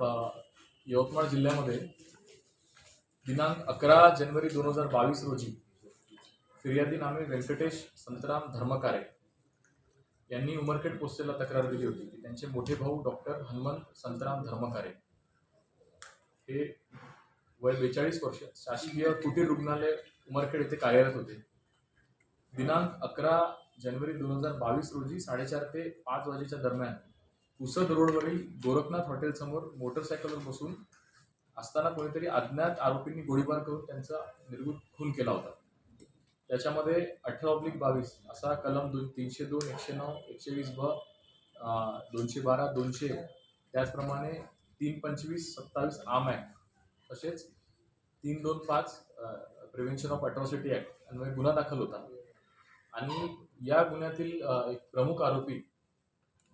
यवतमाळ जिल्ह्यामध्ये दिनांक अकरा जानेवारी दोन हजार बावीस रोजी फिर्यादी नामे व्यंकटेश संतराम धर्मकारे यांनी उमरखेड पोस्टेला तक्रार दिली होती की त्यांचे मोठे भाऊ डॉक्टर हनुमंत संतराम धर्मकारे हे वय बेचाळीस वर्ष शासकीय कुटीर रुग्णालय उमरखेड येथे कार्यरत होते. दिनांक अकरा जानेवारी दोन हजार बावीस रोजी साडेचार ते पाच वाजेच्या दरम्यान पुसद रोडवरील गोरखनाथ हॉटेलसमोर मोटरसायकलवर बसून असताना कोणीतरी अज्ञात आरोपींनी गोळीबार करून त्यांचा निर्गुण खून केला होता. त्याच्यामध्ये अठरा ऑब्लिक बावीस असा कलम दोन तीनशे दोन एकशे नऊ एकशे वीस ब दोनशे बारा दोनशे त्याचप्रमाणे तीन पंचवीस सत्तावीस आम ॲक्ट तसेच तीन दोन पाच प्रिव्हेन्शन ऑफ अट्रॉसिटी ॲक्ट गुन्हा दाखल होता. आणि या गुन्ह्यातील एक प्रमुख आरोपी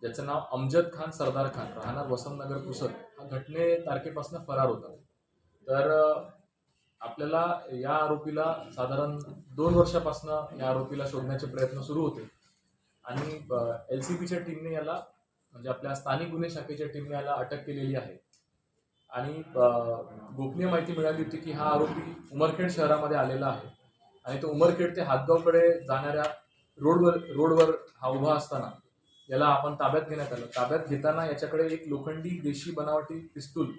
ज्याचं नाव अमजद खान सरदार खान. राहणार वसंतनगर पुसद. हा घटने तारखेपासून फरार होता. तर आपल्याला या आरोपीला साधारण दोन वर्षापासून या आरोपीला शोधण्याचे प्रयत्न सुरू होते. आणि एल सी बीच्या टीमने याला म्हणजे आपल्या स्थानिक गुन्हे शाखेच्या टीमने याला अटक केलेली आहे. आणि गोपनीय माहिती मिळाली होती की हा आरोपी उमरखेड शहरामध्ये आलेला आहे. आणि तो उमरखेड ते हातगावकडे जाणाऱ्या रोडवर रोडवर हा उभा असताना याला आपण ताब्यात घेण्यात आलं. ताब्यात घेताना याच्याकडे एक लोखंडी देशी बनावटी पिस्तूल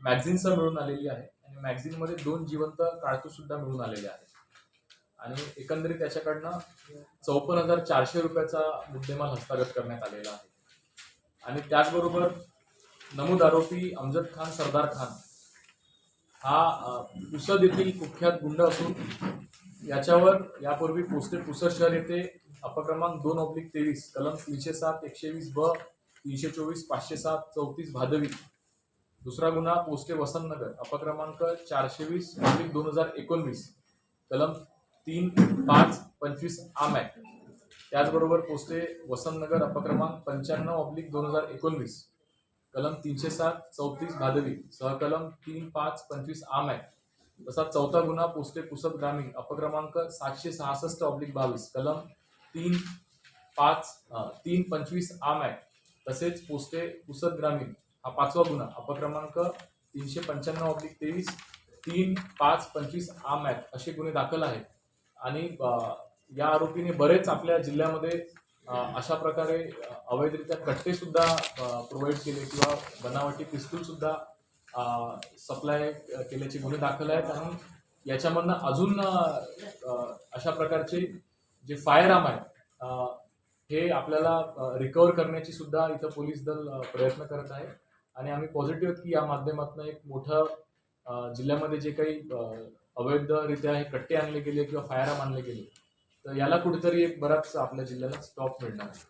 मॅगझिनसह मिळून आलेली आहे. आणि मॅगझिनमध्ये दोन जिवंत काळतूसुद्धा मिळून आलेले आहेत. आणि एकंदरीत त्याच्याकडनं चौपन्न हजार चारशे रुपयाचा मुद्देमाल हस्तागत करण्यात आलेला आहे. आणि त्याचबरोबर नमूद आरोपी अमजद खान सरदार खान हा पुसद येथील कुख्यात गुंड असून याच्यावर यापूर्वी पोस्टे पुसद शहर येथे अपक्रमांक दोन ऑब्लिक तेवीस कलम तीनशे सात एकशे वीस ब तीनशे चोवीस पाचशे सात चौतीस भादवी. दुसरा गुन्हा पोस्टे वसंतनगर अपक्रमांक चारशे वीस ऑब्लिक दोन हजार एकोणवीस कलम तीन पाच पंचवीस आम ॲक्ट त्याचबरोबर पोस्टे वसंतनगर अपक्रमांक पंच्याण्णव ऑब्लिक दोन हजार एकोणवीस कलम तीनशे सात चौतीस भादवी सहकलम तीन पाच पंचवीस आम ॲक्ट तसा चौथा गुन्हा पोस्टे पुसद ग्रामीण अपक्रमांक सातशे सहासष्ट ऑब्लिक बावीस कलम तीन पाच तीन पंचवीस आम ॲक्ट तसेच पोस्टे पुसद ग्रामीण. हा पाचवा गुन्हा. अपक्रमांक तीनशे पंच्याण्णव ऑब्लिक तेवीस तीन पाच पंचवीस आम ॲक्ट असे गुन्हे दाखल आहेत. आणि या आरोपीने बरेच आपल्या जिल्ह्यामध्ये अशा प्रकारे अवैधरित्या कट्टे सुद्धा प्रोव्हाइड केले किंवा बनावटी पिस्तूल सुद्धा सप्लाय केल्याचे गुन्हे दाखल आहेत. आणि याच्यामधनं अजून अशा प्रकारचे जे फायर आर्म आहे हे आपल्याला रिकवर करण्याची सुद्धा इथं पोलीस दल प्रयत्न करत आहे. आणि आम्ही पॉझिटिव्ह की या माध्यमातून एक मोठं जिल्ह्यामध्ये जे काही अवैधरित्या हे कट्टे आणले गेले किंवा फायर आर्म आणले गेले तर याला कुठेतरी एक बराच आपल्या जिल्ह्याला स्टॉप मिळणार आहे.